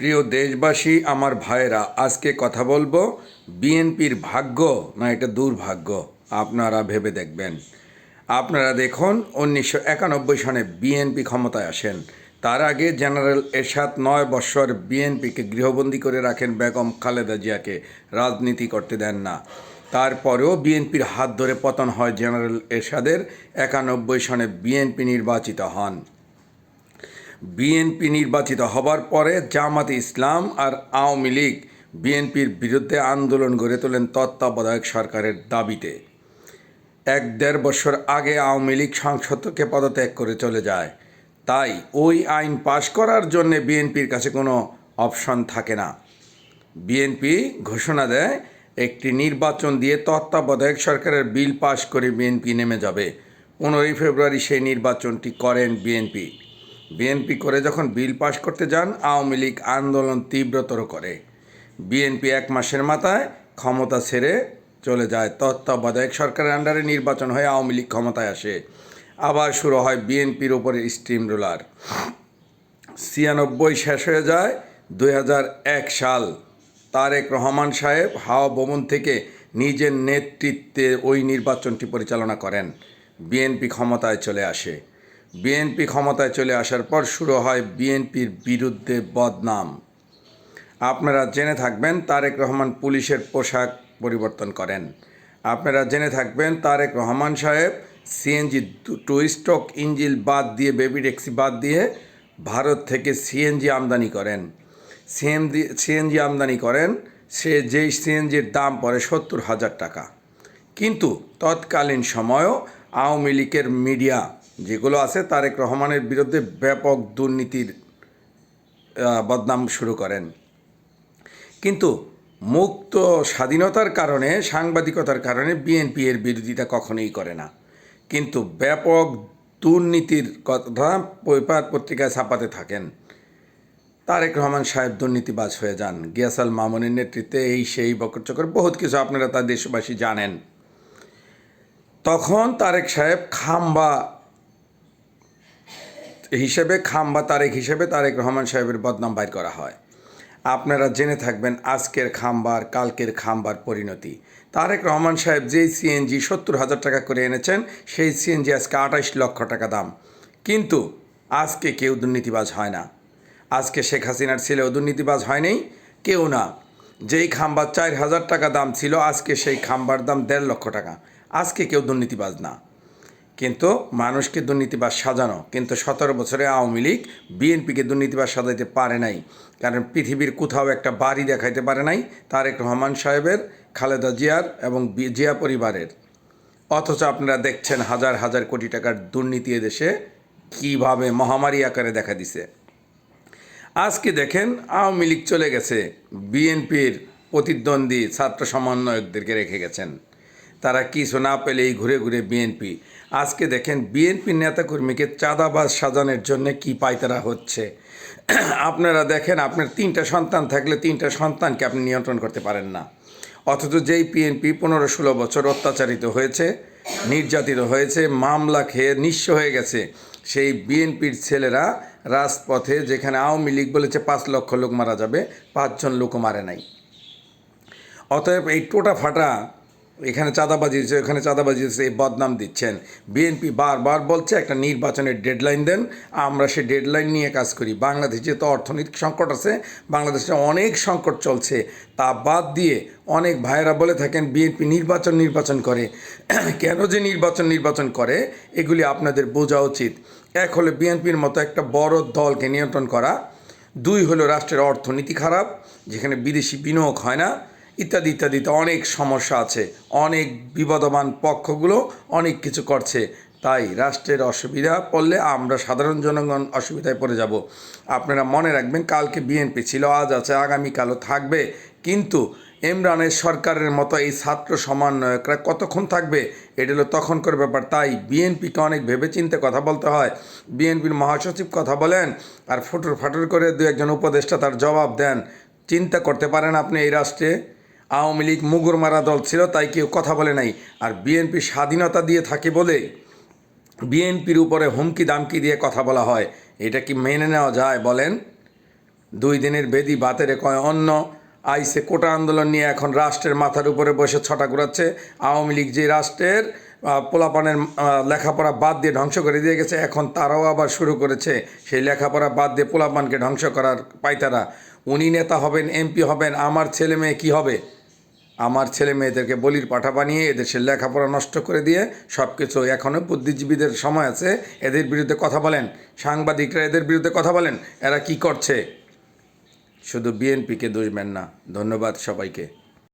প্রিয় দেশবাসী, আমার ভাইয়েরা, আজকে কথা বলব বিএনপির ভাগ্য না এটা দুর্ভাগ্য? আপনারা ভেবে দেখবেন। আপনারা দেখুন, উনিশশো একানব্বই সনে বিএনপি ক্ষমতায় আসেন। তার আগে জেনারেল এরশাদ নয় বৎসর বিএনপিকে গৃহবন্দী করে রাখেন বেগম খালেদা জিয়াকে। রাজনীতি করতে দেন না। তারপরেও বিএনপির হাত ধরে পতন হয় জেনারেল এরশাদের। একানব্বই সনে বিএনপি নির্বাচিত হন। বিএনপি নির্বাচিত হবার পরে জামাতে ইসলাম আর আওয়ামী লীগ বিএনপির বিরুদ্ধে আন্দোলন গড়ে তোলেন তত্ত্বাবধায়ক সরকারের দাবিতে। এক দেড় বছর আগে আওয়ামী লীগ সংসদ থেকে পদত্যাগ করে চলে যায়। তাই ওই আইন পাশ করার জন্য বিএনপির কাছে কোনো অপশন থাকে না। বিএনপি ঘোষণা দেয়, একটি নির্বাচন দিয়ে তত্ত্বাবধায়ক সরকারের বিল পাশ করে বিএনপি নেমে যাবে। পনেরোই ফেব্রুয়ারি সেই নির্বাচনটি করেন বিএনপি। বিএনপি করে যখন বিল পাশ করতে যান, আওয়ামী লীগ আন্দোলন তীব্রতর করে। বিএনপি এক মাসের মাথায় ক্ষমতা ছেড়ে চলে যায়। তত্ত্বাবধায়ক সরকারের আন্ডারে নির্বাচন হয়ে আওয়ামী লীগ ক্ষমতায় আসে। আবার শুরু হয় বিএনপির ওপরে স্টিম রোলার। ছিয়ানব্বই শেষ হয়ে যায় দু হাজার এক সাল। তারেক রহমান সাহেব হাওয়া ভবন থেকে নিজের নেতৃত্বে ওই নির্বাচনটি পরিচালনা করেন। বিএনপি ক্ষমতায় চলে আসে। বিএনপি ক্ষমতায় চলে আসার পর শুরু হয় বিএনপির বিরুদ্ধে বদনাম। আপনারা জেনে থাকবেন তারেক রহমান পুলিশের পোশাক পরিবর্তন করেন। আপনারা জেনে থাকবেন তারেক রহমান সাহেব সিএনজি টু স্টক ইঞ্জিল বাদ দিয়ে বেবি ট্যাক্সি বাদ দিয়ে ভারত থেকে সিএনজি আমদানি করেন। সিএনজি সিএনজি আমদানি করেন, সে যেই সিএনজির দাম পড়ে সত্তর হাজার টাকা। কিন্তু তৎকালীন সময়ও আওয়ামী লীগের মিডিয়া যেগুলো আছে তারেক রহমানের বিরুদ্ধে ব্যাপক দুর্নীতির বদনাম শুরু করেন। কিন্তু মুক্ত স্বাধীনতার কারণে, সাংবাদিকতার কারণে বিএনপি এর বিরোধিতা কখনোই করে না। কিন্তু ব্যাপক দুর্নীতির কথা পেপার পত্রিকায় ছাপাতে থাকেন। তারেক রহমান সাহেব দুর্নীতিবাজ হয়ে যান। গিয়াসাল মামুনের নেতৃত্বে এই সেই বকর চকর বহুত কিছু আপনারা তার দেশবাসী জানেন। তখন তারেক সাহেব খাম্বা হিসেবে খাম্বা তারেক হিসেবে তারেক রহমান সাহেবের বদনাম বাইর করা হয়। আপনারা জেনে থাকবেন আজকের খাম্বার কালকের খাম্বার পরিণতি। তারেক রহমান সাহেব যেই সিএনজি সত্তর হাজার টাকা করে এনেছেন, সেই সিএনজি আজকে আঠাইশ লক্ষ টাকা দাম। কিন্তু আজকে কেউ দুর্নীতিবাজ হয় না। আজকে শেখ হাসিনার ছেলেও দুর্নীতিবাজ হয়নি কেউ না। যেই খাম্বার চার হাজার টাকা দাম ছিল, আজকে সেই খাম্বার দাম দেড় লক্ষ টাকা। আজকে কেউ দুর্নীতিবাজ না। কিন্তু মানুষকে দুর্নীতিবাজ সাজানো, কিন্তু সতেরো বছরে আওয়ামী লীগ বিএনপিকে দুর্নীতিবাজ সাজাইতে পারে নাই। কারণ পৃথিবীর কোথাও একটা বাড়ি দেখাইতে পারে নাই, তারেক রহমান সাহেবের, খালেদা জিয়ার এবং জিয়া পরিবারের। অথচ আপনারা দেখছেন হাজার হাজার কোটি টাকার দুর্নীতি দেশে কীভাবে মহামারী আকারে দেখা দিছে। আজকে দেখেন আওয়ামী লীগ চলে গেছে, বিএনপির প্রতিদ্বন্দ্বী ছাত্র সমন্বয়কদেরকে রেখে গেছেন। তারা কিছু না পেলেই ঘুরে ঘুরে বিএনপি আজকে দেখেন বিএনপির নেতাকর্মীকে চাঁদাবাজ সাজানোর জন্য কি পায়তারা হচ্ছে। আপনারা দেখেন, আপনার তিনটা সন্তান থাকলে তিনটা সন্তানকে আপনি নিয়ন্ত্রণ করতে পারেন না। অথচ যেই বিএনপি পনেরো ষোলো বছর অত্যাচারিত হয়েছে, নির্যাতিত হয়েছে, মামলা খেয়ে নিঃস্ব হয়ে গেছে, সেই বিএনপির ছেলেরা রাজপথে যেখানে আওয়ামী লীগ বলেছে পাঁচ লক্ষ লোক মারা যাবে, পাঁচজন লোকও মারে নাই। অতএব এই টোটা ফাটা এখানে চাঁদাবাজি হচ্ছে এখানে চাঁদাবাজি হচ্ছে এই বদনাম দিচ্ছেন। বিএনপি বারবার বলছে, একটা নির্বাচনের ডেডলাইন দেন, আমরা সে ডেডলাইন নিয়ে কাজ করি। বাংলাদেশে তো অর্থনৈতিক সংকট আছে, বাংলাদেশে অনেক সংকট চলছে, তা বাদ দিয়ে অনেক ভাইয়েরা বলে থাকেন, বিএনপি নির্বাচন নির্বাচন করে। কেন যে নির্বাচন নির্বাচন করে, এগুলি আপনাদের বোঝা উচিত। এক হলে বিএনপির মতো একটা বড় দলকে নিয়ন্ত্রণ করা। দুই হলো রাষ্ট্রের অর্থনীতি খারাপ, যেখানে বিদেশি বিনিয়োগ হয় না। ইত্যাদি ইত্যাদিতে অনেক সমস্যা আছে, অনেক বিবাদমান পক্ষগুলো অনেক কিছু করছে। তাই রাষ্ট্রের অসুবিধা পড়লে আমরা সাধারণ জনগণ অসুবিধায় পড়ে যাব। আপনারা মনে রাখবেন, কালকে বিএনপি ছিল, আজ আছে, আগামীকালও থাকবে। কিন্তু ইমরানের সরকারের মতো এই ছাত্র সমন্বয়করা কতক্ষণ থাকবে? এটা হলো তখনকার ব্যাপার। তাই বিএনপিকে অনেক ভেবেচিন্তে কথা বলতে হয়। বিএনপির মহাসচিব কথা বলেন আর ফুটুর ফাটুর করে দু একজন উপদেষ্টা তার জবাব দেন। চিন্তা করতে পারেন আপনি এই রাষ্ট্রে? আওয়ামী লীগ মুগুর মারা দল ছিল, তাই কেউ কথা বলে নাই। আর বিএনপি স্বাধীনতা দিয়ে থাকে বলে বিএনপির উপরে হুমকি দামকি দিয়ে কথা বলা হয়। এটা কি মেনে নেওয়া যায় বলেন? দুই দিনের বেদি বাতেরে কয়, অন্য আইসে কোটা আন্দোলন নিয়ে এখন রাষ্ট্রের মাথার উপরে বসে ছটা ঘুরাচ্ছে। আওয়ামী লীগ যে রাষ্ট্রের পোলাপানের লেখাপড়া বাদ দিয়ে ধ্বংস করে দিয়ে গেছে, এখন তারাও আবার শুরু করেছে। সেই লেখাপড়া বাদ দিয়ে পোলাপানকে ধ্বংস করার পাইতারা। উনি নেতা হবেন, এমপি হবেন, আমার ছেলে মেয়ে কী হবে? আমার ছেলে মেয়েদেরকে বলির পাঠা বানিয়ে এদেশের লেখাপড়া নষ্ট করে দিয়ে সব কিছু এখনও বুদ্ধিজীবীদের সময় আছে, এদের বিরুদ্ধে কথা বলেন। সাংবাদিকরা এদের বিরুদ্ধে কথা বলেন। এরা কি করছে? শুধু বিএনপিকে দোষবেন না। ধন্যবাদ সবাইকে।